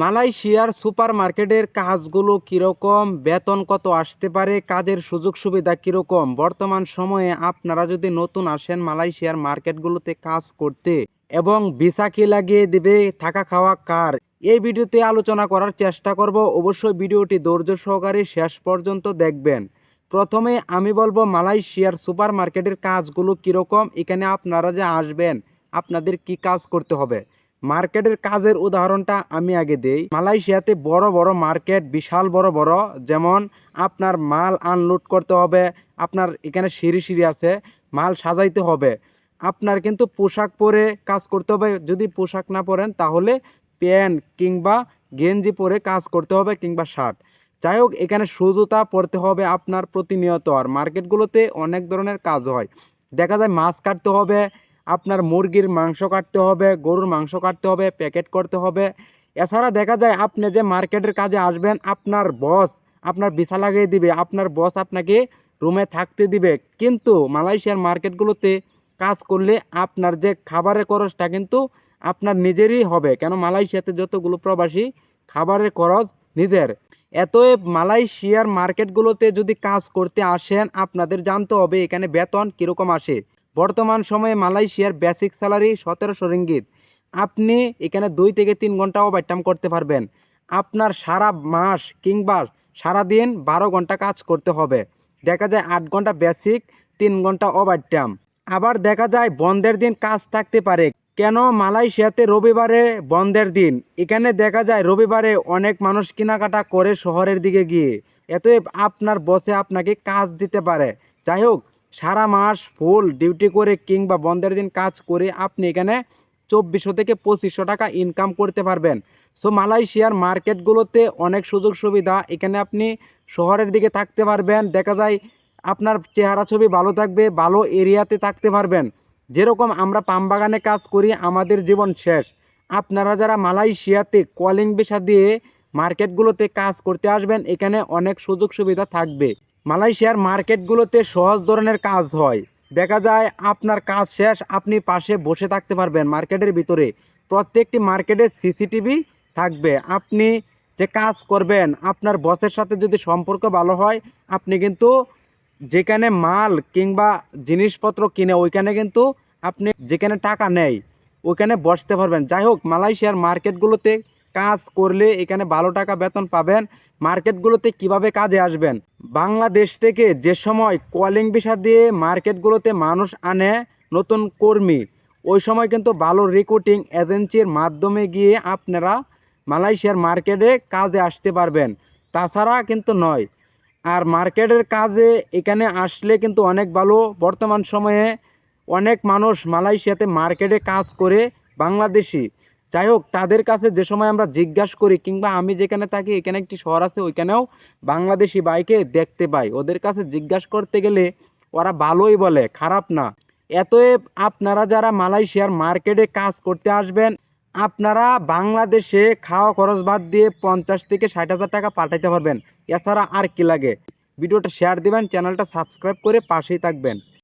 মালয়েশিয়ার সুপার মার্কেটের কাজগুলো কীরকম, বেতন কত আসতে পারে, কাজের সুযোগ সুবিধা কীরকম? বর্তমান সময়ে আপনারা যদি নতুন আসেন মালয়েশিয়ার মার্কেটগুলোতে কাজ করতে এবং ভিসা কি লাগিয়ে দেবে, থাকা খাওয়া কার, এই ভিডিওতে আলোচনা করার চেষ্টা করব। অবশ্যই ভিডিওটি ধৈর্য সহকারে শেষ পর্যন্ত দেখবেন। প্রথমে আমি বলব মালয়েশিয়ার সুপার মার্কেটের কাজগুলো কীরকম, এখানে আপনারা যে আসবেন, আপনাদের কি কাজ করতে হবে? মার্কেটের কাজের উদাহরণটা আমি আগে দেই। মালয়েশিয়াতে বড় বড় মার্কেট, বিশাল বড় বড়, যেমন আপনার মাল আনলোড করতে হবে, আপনার এখানে সিঁড়ি সিঁড়ি আছে, মাল সাজাইতে হবে। আপনার কিন্তু পোশাক পরে কাজ করতে হবে, যদি পোশাক না পরেন তাহলে প্যান্ট কিংবা গেঞ্জি পরে কাজ করতে হবে কিংবা শার্ট। যাই হোক, এখানে সুজুতা পরতে হবে আপনার প্রতিনিয়ত, আর মার্কেটগুলোতে অনেক ধরনের কাজ হয়। দেখা যায় মাছ কাটতে হবে আপনার মুরগির মাংস কাটতে হবে, গরুর মাংস কাটতে হবে প্যাকেট করতে হবে। এছাড়া দেখা যায় আপনি যে মার্কেটের কাজে আসবেন, আপনার বস আপনার বিছা লাগিয়ে দিবে, আপনার বস আপনাকে রুমে থাকতে দিবে। কিন্তু মালয়েশিয়ার মার্কেটগুলোতে কাজ করলে আপনার যে খাবারের খরচটা কিন্তু আপনার নিজেরই হবে। কেন? মালয়েশিয়াতে যতগুলো প্রবাসী, খাবারের খরচ নিজের। এতএব মালয়েশিয়ার মার্কেটগুলোতে যদি কাজ করতে আসেন, আপনাদের জানতে হবে এখানে বেতন কীরকম আসে। বর্তমান সময়ে মালয়েশিয়ার বেসিক স্যালারি সতেরোশো রিঙ্গিত। আপনি এখানে দুই থেকে তিন ঘণ্টা ওভারটাইম করতে পারবেন। আপনার সারা মাস কিংবা সারা দিন বারো ঘণ্টা কাজ করতে হবে। দেখা যায় আট ঘণ্টা বেসিক তিন ঘণ্টা ওভারটাইম আবার দেখা যায় বন্ধের দিন কাজ থাকতে পারে। কেন মালয়েশিয়াতে রবিবারে বন্ধের দিন? এখানে দেখা যায় রবিবারে অনেক মানুষ কেনাকাটা করে শহরের দিকে গিয়ে। এতএব আপনার বসে আপনাকে কাজ দিতে পারে। যাই হোক সারা মাস ফুল ডিউটি করে কিংবা বন্ধের দিন কাজ করে আপনি এখানে চব্বিশশো থেকে পঁচিশশো টাকা ইনকাম করতে পারবেন। সো মালয়েশিয়ার মার্কেটগুলোতে অনেক সুযোগ সুবিধা। এখানে আপনি শহরের দিকে থাকতে পারবেন। দেখা যায় আপনার চেহারা ছবি ভালো থাকবে, ভালো এরিয়াতে থাকতে পারবেন। যেরকম আমরা পাম বাগানে কাজ করি, আমাদের জীবন শেষ। আপনারা যারা মালয়েশিয়াতে কলিং ভিসা দিয়ে মার্কেটগুলোতে কাজ করতে আসবেন, এখানে অনেক সুযোগ সুবিধা থাকবে। মালয়েশিয়ার মার্কেটগুলোতে সহজ ধরনের কাজ হয়। দেখা যায় আপনার কাজ শেষ, আপনি পাশে বসে থাকতে পারবেন মার্কেটের ভিতরে। প্রত্যেকটি মার্কেটে সিসিটিভি থাকবে। আপনি যে কাজ করবেন, আপনার বসের সাথে যদি সম্পর্ক ভালো হয়, আপনি কিন্তু যেখানে মাল কিংবা জিনিসপত্র কিনে, ওইখানে কিন্তু আপনি যেখানে টাকা নেই, ওইখানে বসতে পারবেন। যাই হোক, মালয়েশিয়ার মার্কেটগুলোতে কাজ করলে এখানে ভালো টাকা বেতন পাবেন। মার্কেটগুলোতে কীভাবে কাজে আসবেন? বাংলাদেশ থেকে যে সময় কলিং ভিসা দিয়ে মার্কেটগুলোতে মানুষ আনে নতুন কর্মী, ওই সময় কিন্তু ভালো রিক্রুটিং এজেন্সির মাধ্যমে গিয়ে আপনারা মালয়েশিয়ার মার্কেটে কাজে আসতে পারবেন। তাছাড়া কিন্তু নয়, আর মার্কেটের কাজে এখানে আসলে কিন্তু অনেক ভালো। বর্তমান সময়ে অনেক মানুষ মালয়েশিয়াতে মার্কেটে কাজ করে বাংলাদেশি। যাই হোক, তাদের কাছে যে সময় আমরা জিজ্ঞাসা করি কিংবা আমি যেখানে থাকি, এখানে একটি শহর আছে, ওইখানেও বাংলাদেশি বাইকে দেখতে পাই। ওদের কাছে জিজ্ঞাসা করতে গেলে ওরা ভালোই বলে, খারাপ না। এতএব আপনারা যারা মালয়েশিয়ার মার্কেটে কাজ করতে আসবেন, আপনারা বাংলাদেশে খাওয়া খরচ বাদ দিয়ে পঞ্চাশ থেকে ষাট হাজার টাকা পাঠাইতে পারবেন। এছাড়া আর কি লাগে? ভিডিওটা শেয়ার দিবেন, চ্যানেলটা সাবস্ক্রাইব করে পাশেই থাকবেন।